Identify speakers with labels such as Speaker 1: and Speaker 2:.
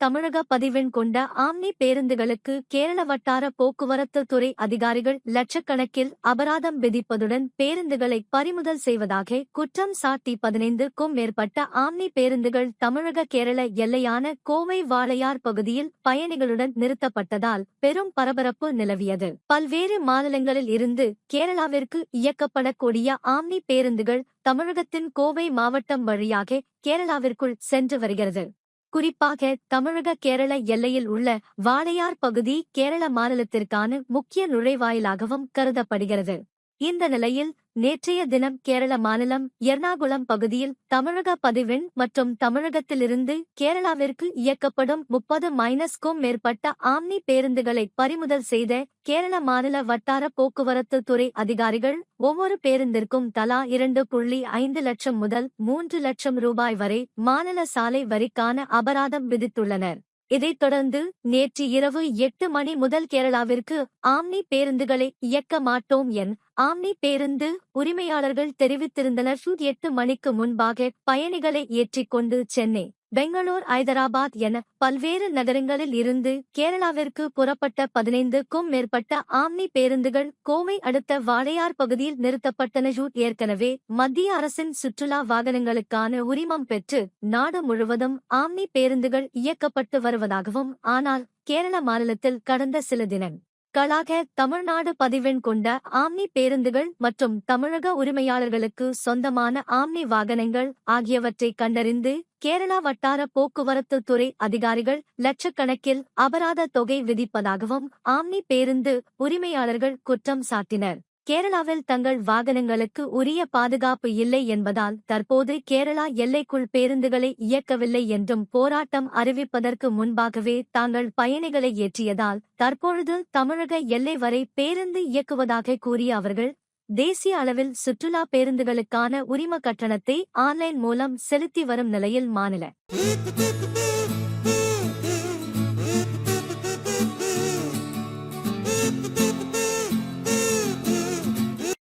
Speaker 1: தமிழக பதிவெண் கொண்ட ஆம்னி பேருந்துகளுக்கு கேரள வட்டார போக்குவரத்து துறை அதிகாரிகள் லட்சக்கணக்கில் அபராதம் விதிப்பதுடன் பேருந்துகளை பறிமுதல் செய்வதாக குற்றம் சாட்டி பதினைந்துக்கும் மேற்பட்ட ஆம்னி பேருந்துகள் தமிழக கேரள எல்லையான கோவை வாளையார் பகுதியில் பயணிகளுடன் நிறுத்தப்பட்டதால் பெரும் பரபரப்பு நிலவியது. பல்வேறு மாநிலங்களில் இருந்து கேரளாவிற்கு இயக்கப்படக்கூடிய ஆம்னி பேருந்துகள் தமிழகத்தின் கோவை மாவட்டம் வழியாக கேரளாவிற்குள் சென்று வருகிறது. குறிப்பாக தமிழக கேரள எல்லையில் உள்ள வாளையார் பகுதி கேரள மாநிலத்திற்கான முக்கிய நுழைவாயிலாகவும் கருதப்படுகிறது. இந்த நிலையில் நேற்றைய தினம் கேரள மாநிலம் எர்ணாகுளம் பகுதியில் தமிழக பதிவெண் மற்றும் தமிழகத்திலிருந்து கேரளாவிற்கு இயக்கப்படும் முப்பது மைனஸ்க்கும் மேற்பட்ட ஆம்னி பேருந்துகளை பறிமுதல் செய்த கேரள மாநில வட்டார போக்குவரத்து துறை அதிகாரிகள் ஒவ்வொரு பேருந்திற்கும் தலா இரண்டு புள்ளி ஐந்து லட்சம் முதல் மூன்று லட்சம் ரூபாய் வரை மாநில சாலை வரிக்கான அபராதம் விதித்துள்ளனர். இதைத் தொடர்ந்து நேற்று இரவு எட்டு மணி முதல் கேரளாவிற்கு ஆம்னி பேருந்துகளை இயக்க மாட்டோம் என் ஆம்னி பேருந்து உரிமையாளர்கள் தெரிவித்திருந்தனர். எட்டு மணிக்கு முன்பாக பயணிகளை ஏற்றிக்கொண்டு சென்னை பெங்களூர் ஐதராபாத் என பல்வேறு நகரங்களில் இருந்து கேரளாவிற்கு புறப்பட்ட பதினைந்துக்கும் மேற்பட்ட ஆம்னி பேருந்துகள் கோவை அடுத்த வாடையார் பகுதியில் நிறுத்தப்பட்டன. ஏற்கனவே மத்திய அரசின் சுற்றுலா வாகனங்களுக்கான உரிமம் பெற்று நாடு முழுவதும் ஆம்னி பேருந்துகள் இயக்கப்பட்டு வருவதாகவும் ஆனால் கேரள மாநிலத்தில் கடந்த சில தினம் களாக தமிழ்நாடு பதிவெண் கொண்ட ஆம்னி பேருந்துகள் மற்றும் தமிழக உரிமையாளர்களுக்கு சொந்தமான ஆம்னி வாகனங்கள் ஆகியவற்றை கண்டறிந்து கேரளா வட்டார போக்குவரத்து துறை அதிகாரிகள் லட்சக்கணக்கில் அபராத தொகை விதிப்பதாகவும் ஆம்னி பேருந்து உரிமையாளர்கள் குற்றம் சாட்டினர். கேரளாவில் தங்கள் வாகனங்களுக்கு உரிய பாதுகாப்பு இல்லை என்பதால் தற்போது கேரளா எல்லைக்குள் பேருந்துகளை இயக்கவில்லை என்றும் போராட்டம் அறிவிப்பதற்கு முன்பாகவே தாங்கள் பயணிகளை ஏற்றியதால் தற்பொழுது தமிழக எல்லை வரை பேருந்து இயக்குவதாக கூறிய அவர்கள் தேசிய அளவில் சுற்றுலா பேருந்துகளுக்கான உரிம கட்டணத்தை ஆன்லைன் மூலம் செலுத்தி வரும் நிலையில் மாநில